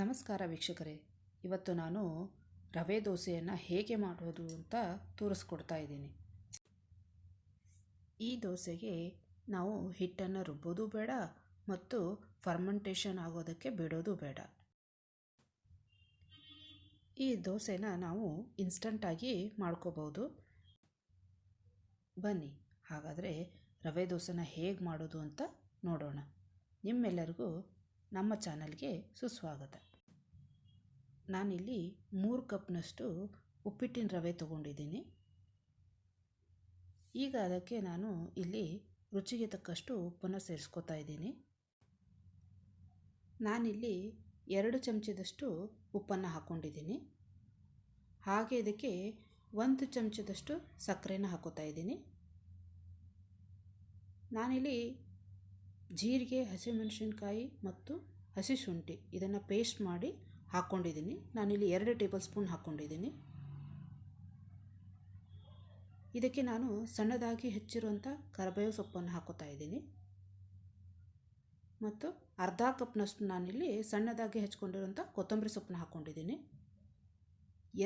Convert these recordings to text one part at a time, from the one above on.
ನಮಸ್ಕಾರ ವೀಕ್ಷಕರೇ. ಇವತ್ತು ನಾನು ರವೆ ದೋಸೆಯನ್ನು ಹೇಗೆ ಮಾಡೋದು ಅಂತ ತೋರಿಸ್ಕೊಡ್ತಾ ಇದ್ದೀನಿ. ಈ ದೋಸೆಗೆ ನಾವು ಹಿಟ್ಟನ್ನು ರುಬ್ಬೋದು ಬೇಡ ಮತ್ತು ಫರ್ಮೆಂಟೇಷನ್ ಆಗೋದಕ್ಕೆ ಬಿಡೋದು ಬೇಡ. ಈ ದೋಸೆನ ನಾವು ಇನ್ಸ್ಟಂಟಾಗಿ ಮಾಡ್ಕೋಬೋದು. ಬನ್ನಿ, ಹಾಗಾದರೆ ರವೆ ದೋಸೆನ ಹೇಗೆ ಮಾಡೋದು ಅಂತ ನೋಡೋಣ. ನಿಮ್ಮೆಲ್ಲರಿಗೂ ನಮ್ಮ ಚಾನಲ್ಗೆ ಸುಸ್ವಾಗತ. ನಾನಿಲ್ಲಿ ಮೂರು ಕಪ್ನಷ್ಟು ಉಪ್ಪಿಟ್ಟಿನ ರವೆ ತೊಗೊಂಡಿದ್ದೀನಿ. ಈಗ ಅದಕ್ಕೆ ನಾನು ಇಲ್ಲಿ ರುಚಿಗೆ ತಕ್ಕಷ್ಟು ಉಪ್ಪನ್ನು ಸೇರಿಸ್ಕೋತಾ ಇದ್ದೀನಿ. ನಾನಿಲ್ಲಿ ಎರಡು ಚಮಚದಷ್ಟು ಉಪ್ಪನ್ನು ಹಾಕ್ಕೊಂಡಿದ್ದೀನಿ ಹಾಗೆ ಇದಕ್ಕೆ ಒಂದು ಚಮಚದಷ್ಟು ಸಕ್ಕರೆನ ಹಾಕೋತಾ ಇದ್ದೀನಿ. ನಾನಿಲ್ಲಿ ಜೀರಿಗೆ, ಹಸಿಮೆಣಸಿನ್ಕಾಯಿ ಮತ್ತು ಹಸಿ ಶುಂಠಿ ಇದನ್ನು ಪೇಸ್ಟ್ ಮಾಡಿ ಹಾಕ್ಕೊಂಡಿದ್ದೀನಿ ನಾನಿಲ್ಲಿ ಎರಡು ಟೇಬಲ್ ಸ್ಪೂನ್ ಹಾಕ್ಕೊಂಡಿದ್ದೀನಿ ಇದಕ್ಕೆ ನಾನು ಸಣ್ಣದಾಗಿ ಹೆಚ್ಚಿರುವಂಥ ಕರಿಬೇವು ಸೊಪ್ಪನ್ನು ಹಾಕೋತಾ ಇದ್ದೀನಿ. ಮತ್ತು ಅರ್ಧ ಕಪ್ನಷ್ಟು ನಾನಿಲ್ಲಿ ಸಣ್ಣದಾಗಿ ಹೆಚ್ಕೊಂಡಿರುವಂಥ ಕೊತ್ತಂಬರಿ ಸೊಪ್ಪನ್ನ ಹಾಕ್ಕೊಂಡಿದ್ದೀನಿ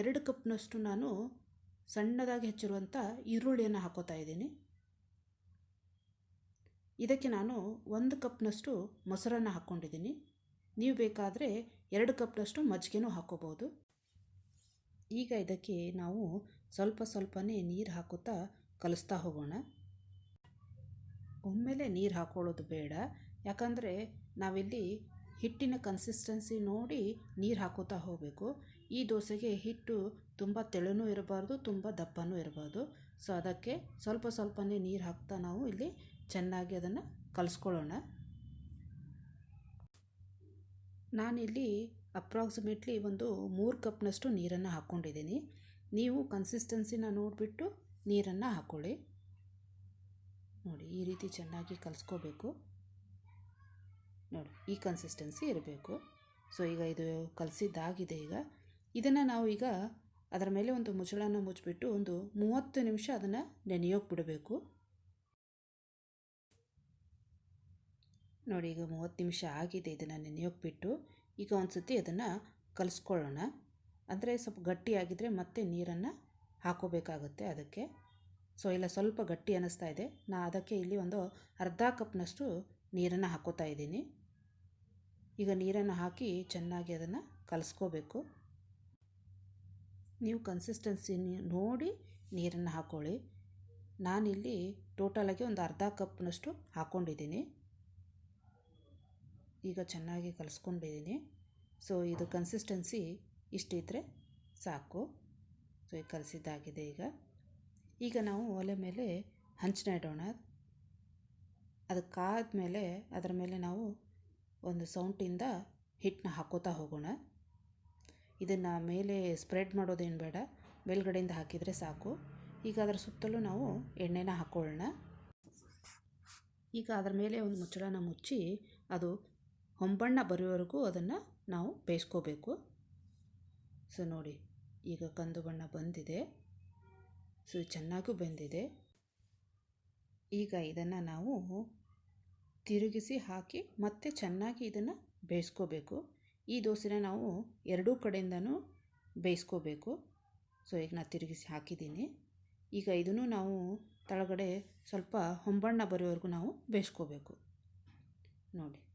ಎರಡು ಕಪ್ನಷ್ಟು ನಾನು ಸಣ್ಣದಾಗಿ ಹೆಚ್ಚಿರುವಂಥ ಈರುಳ್ಳಿಯನ್ನು ಹಾಕೋತಾ ಇದ್ದೀನಿ. ಇದಕ್ಕೆ ನಾನು ಒಂದು ಕಪ್ನಷ್ಟು ಮೊಸರನ್ನು ಹಾಕ್ಕೊಂಡಿದ್ದೀನಿ. ನೀವು ಬೇಕಾದರೆ ಎರಡು ಕಪ್ನಷ್ಟು ಮಜ್ಜಿಗೆನೂ ಹಾಕ್ಕೋಬೋದು. ಈಗ ಇದಕ್ಕೆ ನಾವು ಸ್ವಲ್ಪ ಸ್ವಲ್ಪನೇ ನೀರು ಹಾಕುತ್ತಾ ಕಲಿಸ್ತಾ ಹೋಗೋಣ. ಒಮ್ಮೆಲೆ ನೀರು ಹಾಕೊಳ್ಳೋದು ಬೇಡ. ಯಾಕಂದರೆ ನಾವಿಲ್ಲಿ ಹಿಟ್ಟಿನ ಕನ್ಸಿಸ್ಟೆನ್ಸಿ ನೋಡಿ ನೀರು ಹಾಕೋತಾ ಹೋಗಬೇಕು. ಈ ದೋಸೆಗೆ ಹಿಟ್ಟು ತುಂಬ ತೆಳುನೂ ಇರಬಾರ್ದು, ತುಂಬ ದಪ್ಪನೂ ಇರಬಾರ್ದು. ಸೊ ಅದಕ್ಕೆ ಸ್ವಲ್ಪ ಸ್ವಲ್ಪನೇ ನೀರು ಹಾಕ್ತಾ ನಾವು ಇಲ್ಲಿ ಚೆನ್ನಾಗಿ ಅದನ್ನು ಕಲಿಸ್ಕೊಳ್ಳೋಣ. ನಾನಿಲ್ಲಿ ಅಪ್ರಾಕ್ಸಿಮೇಟ್ಲಿ ಒಂದು ಮೂರು ಕಪ್ನಷ್ಟು ನೀರನ್ನು ಹಾಕ್ಕೊಂಡಿದ್ದೀನಿ. ನೀವು ಕನ್ಸಿಸ್ಟೆನ್ಸಿನ ನೋಡಿಬಿಟ್ಟು ನೀರನ್ನು ಹಾಕ್ಕೊಳ್ಳಿ ನೋಡಿ, ಈ ರೀತಿ ಚೆನ್ನಾಗಿ ಕಲಿಸ್ಕೋಬೇಕು. ನೋಡಿ, ಈ ಕನ್ಸಿಸ್ಟೆನ್ಸಿ ಇರಬೇಕು. ಸೊ, ಈಗ ಇದು ಕಲಸಿದ್ದಾಗಿದೆ ಈಗ. ಇದನ್ನು ನಾವು ಈಗ ಅದರ ಮೇಲೆ ಒಂದು ಮುಚ್ಚಳನ ಮುಚ್ಚಿಬಿಟ್ಟು ಒಂದು ಮೂವತ್ತು ನಿಮಿಷ ಅದನ್ನು ನೆನೆಯೋಕೆ ಬಿಡಬೇಕು. ನೋಡಿ, ಈಗ ಮೂವತ್ತು ನಿಮಿಷ ಆಗಿದೆ ಇದನ್ನು ನೆನೆಯೋಕೆ ಬಿಟ್ಟು ಈಗ ಒಂದು ಸತಿ ಅದನ್ನು ಕಲಿಸ್ಕೊಳ್ಳೋಣ. ಅಂದರೆ ಸ್ವಲ್ಪ ಗಟ್ಟಿಯಾಗಿದ್ದರೆ ಮತ್ತೆ ನೀರನ್ನು ಹಾಕೋಬೇಕಾಗುತ್ತೆ ಅದಕ್ಕೆ. ಸೊ, ಇಲ್ಲ, ಸ್ವಲ್ಪ ಗಟ್ಟಿ ಅನ್ನಿಸ್ತಾ ಇದೆ. ನಾ ಅದಕ್ಕೆ ಇಲ್ಲಿ ಒಂದು ಅರ್ಧ ಕಪ್ನಷ್ಟು ನೀರನ್ನು ಹಾಕೋತಾ ಇದ್ದೀನಿ. ಈಗ ನೀರನ್ನು ಹಾಕಿ ಚೆನ್ನಾಗಿ ಅದನ್ನು ಕಲಿಸ್ಕೋಬೇಕು. ನೀವು ಕನ್ಸಿಸ್ಟೆನ್ಸಿ ನೋಡಿ ನೀರನ್ನು ಹಾಕ್ಕೊಳ್ಳಿ ನಾನಿಲ್ಲಿ ಟೋಟಲಾಗಿ ಒಂದು ಅರ್ಧ ಕಪ್ನಷ್ಟು ಹಾಕ್ಕೊಂಡಿದ್ದೀನಿ ಈಗ ಚೆನ್ನಾಗಿ ಕಲಿಸ್ಕೊಂಡಿದ್ದೀನಿ ಸೊ ಇದು ಕನ್ಸಿಸ್ಟೆನ್ಸಿ ಇಷ್ಟಿದ್ದರೆ ಸಾಕು. ಸೊ ಈಗ ಕಲಸಿದ್ದಾಗಿದೆ ಈಗ. ಈಗ ನಾವು ಒಲೆ ಮೇಲೆ ಹಂಚನ ಇಡೋಣ ಅದು ಕಾದ್ಮೇಲೆ ಅದರ ಮೇಲೆ ನಾವು ಒಂದು ಸೌಂಟಿಂದ ಹಿಟ್ಟನ್ನ ಹಾಕೋತಾ ಹೋಗೋಣ. ಇದನ್ನು ಮೇಲೆ ಸ್ಪ್ರೆಡ್ ಮಾಡೋದೇನು ಬೇಡ. ಮೇಲ್ಗಡೆಯಿಂದ ಹಾಕಿದರೆ ಸಾಕು. ಈಗ ಅದರ ಸುತ್ತಲೂ ನಾವು ಎಣ್ಣೆನ ಹಾಕ್ಕೊಳ್ಳೋಣ ಈಗ ಅದರ ಮೇಲೆ ಒಂದು ಮುಚ್ಚಳನ ಮುಚ್ಚಿ ಅದು ಹೊಂಬಣ್ಣ ಬರೋವರೆಗೂ ಅದನ್ನು ನಾವು ಬೇಯಿಸ್ಕೋಬೇಕು. ಸೊ, ನೋಡಿ, ಈಗ ಕಂದು ಬಣ್ಣ ಬಂದಿದೆ. ಸೊ ಚೆನ್ನಾಗೂ ಬೆಂದಿದೆ. ಈಗ ಇದನ್ನು ನಾವು ತಿರುಗಿಸಿ ಹಾಕಿ ಮತ್ತೆ ಚೆನ್ನಾಗಿ ಇದನ್ನು ಬೇಯಿಸ್ಕೋಬೇಕು. ಈ ದೋಸೆನ ನಾವು ಎರಡೂ ಕಡೆಯಿಂದನೂ ಬೇಯಿಸ್ಕೋಬೇಕು. ಸೊ, ಈಗ ನಾನು ತಿರುಗಿಸಿ ಹಾಕಿದ್ದೀನಿ. ಈಗ ಇದನ್ನು ನಾವು ತಳಗಡೆ ಸ್ವಲ್ಪ ಹೊಂಬಣ್ಣ ಬರೋವರೆಗೂ ನಾವು ಬೇಯಿಸ್ಕೋಬೇಕು. ನೋಡಿ.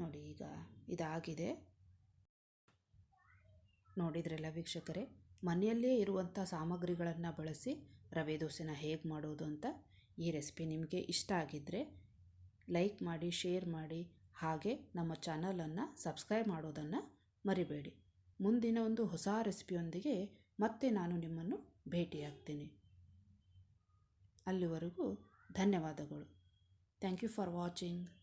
ನೋಡಿ ಈಗ ಇದಾಗಿದೆ. ನೋಡಿದ್ರಲ್ಲ ವೀಕ್ಷಕರೇ, ಮನೆಯಲ್ಲೇ ಇರುವಂಥ ಸಾಮಗ್ರಿಗಳನ್ನು ಬಳಸಿ ರವೆ ದೋಸೆನ ಹೇಗೆ ಮಾಡೋದು ಅಂತ ಈ ರೆಸಿಪಿ ನಿಮಗೆ ಇಷ್ಟ ಆಗಿದ್ದರೆ ಲೈಕ್ ಮಾಡಿ, ಶೇರ್ ಮಾಡಿ, ಹಾಗೆ ನಮ್ಮ ಚಾನಲನ್ನು ಸಬ್ಸ್ಕ್ರೈಬ್ ಮಾಡೋದನ್ನು ಮರಿಬೇಡಿ. ಮುಂದಿನ ಒಂದು ಹೊಸ ರೆಸಿಪಿಯೊಂದಿಗೆ ಮತ್ತೆ ನಾನು ನಿಮ್ಮನ್ನು ಭೇಟಿಯಾಗ್ತೀನಿ. ಅಲ್ಲಿವರೆಗೂ ಧನ್ಯವಾದಗಳು. Thank you for watching.